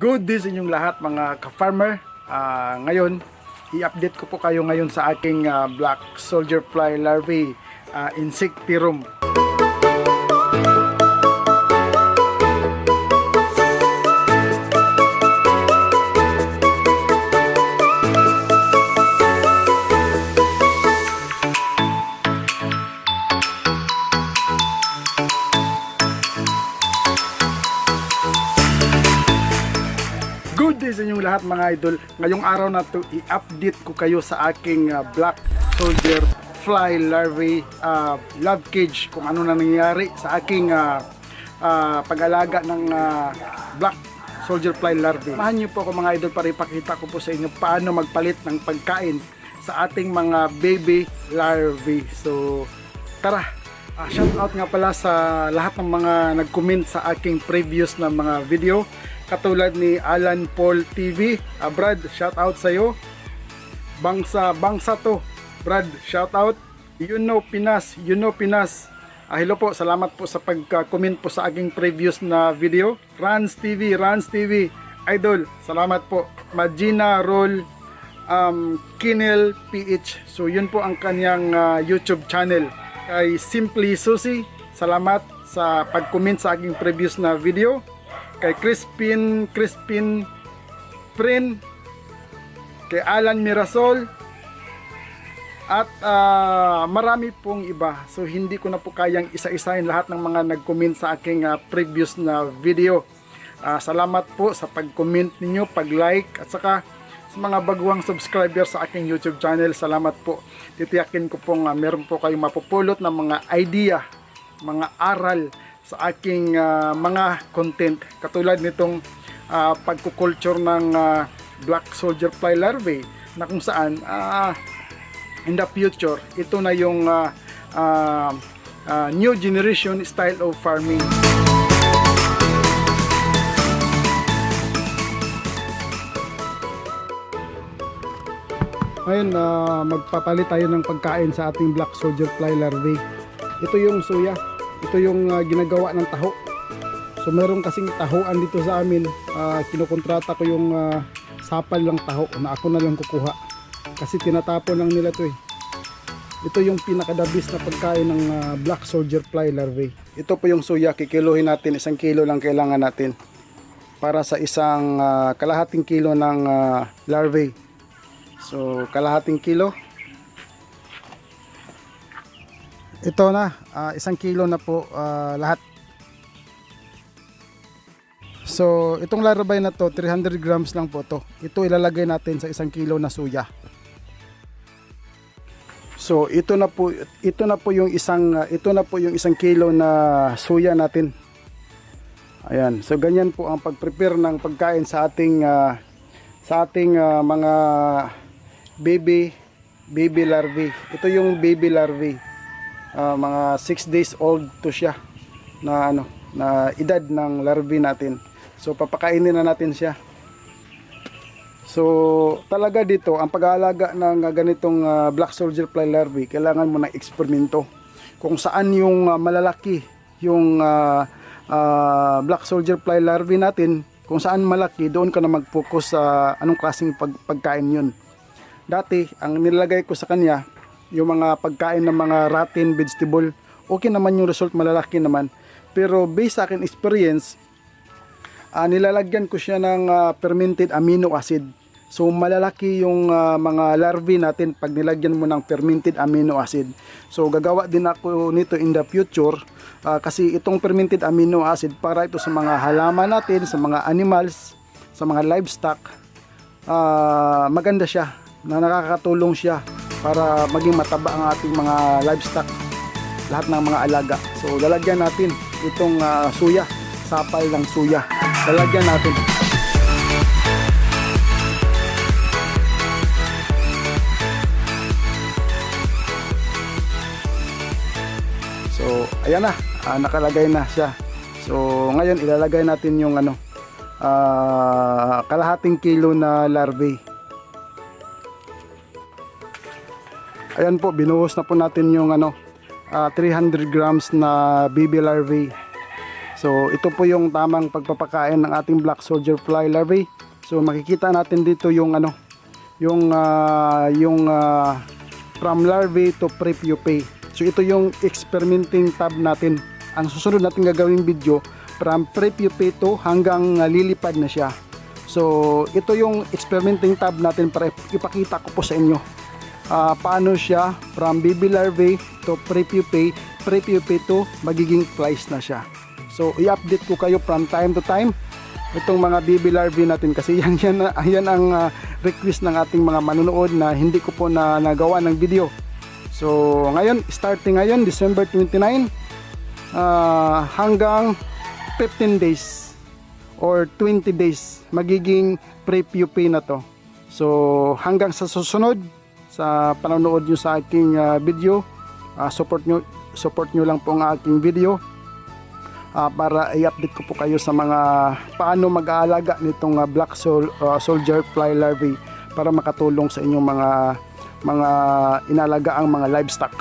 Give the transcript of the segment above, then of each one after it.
Good day sa inyong lahat mga ka-farmer. Ah, ngayon, i-update ko po kayo ngayon sa aking ah, black soldier fly larvae ah, insectirum. Good day sa inyong lahat mga idol. Ngayong araw na to i-update ko kayo sa aking ah, black soldier fly larvae ah, love cage kung ano na nangyayari sa aking ah, ah, pag-alaga ng ah, black soldier fly larvae. Samahan niyo po ako mga idol para ipakita ko po sa inyo paano magpalit ng pagkain sa ating mga baby larvae. So tara, Ah, shout out nga pala sa lahat ng mga nag-comment sa aking previous na mga video katulad ni Alan Paul TV. Ah, Brad, shout out sa iyo. Bangsa, bangsa to. Brad, shout out. You know Pinas, you know Pinas. Ah, hello po, salamat po sa pag-comment po sa aking previous na video. Rans TV, Rans TV. Idol, salamat po. Magina Roll um, Kinel PH. So yun po ang kanyang ah, YouTube channel. Kay Simply Susi, salamat sa pag-comment sa aking previous na video. Kay Crispin, Crispin Prin, kay Alan Mirasol, at ah, marami pong iba. So hindi ko na po kayang isa-isahin lahat ng mga nag-comment sa aking ah, previous na video. Ah, salamat po sa pag-comment ninyo, pag-like at saka sa mga baguang subscriber sa aking YouTube channel. Salamat po. Titiyakin ko pong ah, meron po kayong mapupulot ng mga idea, mga aral sa aking ah, mga content. Katulad nitong ah, pagkukulture ng ah, black soldier fly larvae na kung saan ah, in the future ito na yung ah, ah, ah, new generation style of farming. Ngayon, ah, magpapalit tayo ng pagkain sa ating black soldier fly larvae. Ito yung suya. Ito yung ah, ginagawa ng taho. So meron kasing tahoan dito sa amin. Ah, kinukontrata ko yung ah, sapal lang taho na ako na lang kukuha. Kasi tinatapon lang nila to eh. Ito yung pinakadabis na pagkain ng ah, black soldier fly larvae. Ito po yung suya. Kikiluhin natin. Isang kilo lang kailangan natin. Para sa isang ah, kalahating kilo ng ah, larvae. So, kalahating kilo. Ito na, ah, isang kilo na po ah, lahat. So, itong larabay na to, 300 grams lang po to. Ito ilalagay natin sa isang kilo na suya. So, ito na po ito na po yung isang ah, ito na po yung isang kilo na suya natin. Ayan. So, ganyan po ang pag-prepare ng pagkain sa ating ah, sa ating ah, mga baby baby larvae. Ito yung baby larvae. Ah, mga 6 days old to siya na ano na edad ng larvae natin. So papakainin na natin siya. So talaga dito ang pag-aalaga ng ah, ganitong ah, black soldier fly larvae kailangan mo ng eksperimento. Kung saan yung ah, malalaki yung ah, ah, black soldier fly larvae natin, kung saan malaki doon ka na mag-focus sa anong klaseng pag- pagkain yun. Dati, ang nilagay ko sa kanya, yung mga pagkain ng mga rotten vegetable, okay naman yung result, malalaki naman. Pero based sa akin experience, ah, nilalagyan ko siya ng ah, fermented amino acid. So malalaki yung ah, mga larvae natin pag nilagyan mo ng fermented amino acid. So gagawa din ako nito in the future ah, kasi itong fermented amino acid para ito sa mga halaman natin, sa mga animals, sa mga livestock, ah, maganda siya na nakakatulong siya para maging mataba ang ating mga livestock lahat ng mga alaga. So lalagyan natin itong ah, suya sapal ng suya. Lalagyan natin. So ayan na ah, nakalagay na siya. So ngayon ilalagay natin yung ano ah, kalahating kilo na larvae Ayan po, binuhos na po natin yung ano, ah, 300 grams na baby larvae. So ito po yung tamang pagpapakain ng ating black soldier fly larvae. So makikita natin dito yung ano, yung ah, yung ah, from larvae to prepupae. So ito yung experimenting tab natin. Ang susunod natin gagawing video from prepupae to hanggang ah, lilipad na siya. So ito yung experimenting tab natin para ipakita ko po sa inyo. Ah, paano siya from baby larvae to prepupae, prepupae to magiging flies na siya. So i-update ko kayo from time to time itong mga baby larvae natin kasi yan yan, yan ang ah, request ng ating mga manonood na hindi ko po na nagawa ng video. So ngayon, starting ngayon December 29 ah, hanggang 15 days or 20 days magiging pre-pupae na to. So hanggang sa susunod sa panonood nyo sa aking ah, video, ah, support nyo support nyo lang po ang aking video ah, para i-update ko po kayo sa mga paano mag-aalaga nitong ah, black sol- ah, soldier fly larvae para makatulong sa inyong mga mga inalaga ang mga livestock.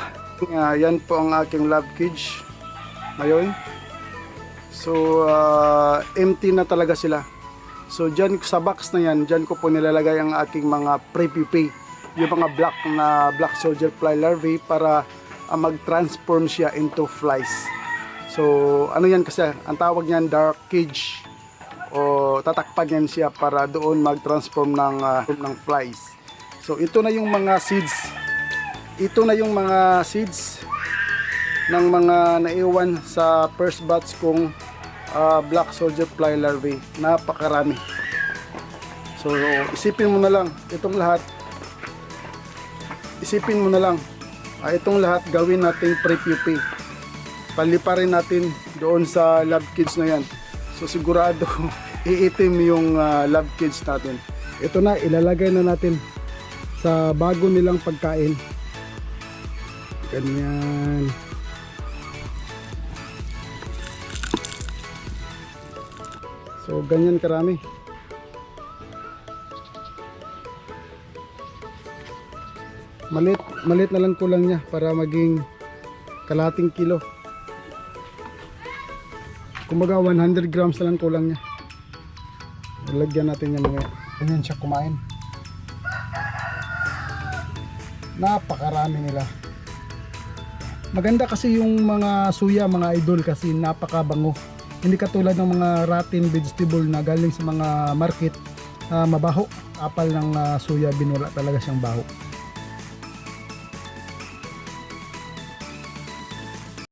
Ah, yan po ang aking lab cage ngayon. So ah, empty na talaga sila. So dyan sa box na yan, dyan ko po nilalagay ang aking mga pre-pupae, yung mga black na black soldier fly larvae para ah, mag-transform siya into flies. So, ano yan kasi, ang tawag niyan dark cage o tatakpan yan siya para doon mag-transform ng, ah, ng flies. So, ito na yung mga seeds. Ito na yung mga seeds ng mga naiwan sa first batch kong ah, black soldier fly larvae. Napakarami. So, isipin mo na lang, itong lahat, isipin mo na lang, ah, itong lahat gawin nating pre-pupae paliparin natin doon sa lab kids na yan. So sigurado iitim yung ah, lab kids natin. Ito na, ilalagay na natin sa bago nilang pagkain. Ganyan. So ganyan karami. Malit, malit na lang kulang niya para maging kalating kilo. Kumbaga 100 grams na lang kulang niya. Lagyan natin yan mga ganyan siya kumain. Napakarami nila. Maganda kasi yung mga suya, mga idol kasi napakabango. Hindi katulad ng mga rotten vegetable na galing sa mga market ah, mabaho. Apal ng ah, suya, binula talaga siyang baho.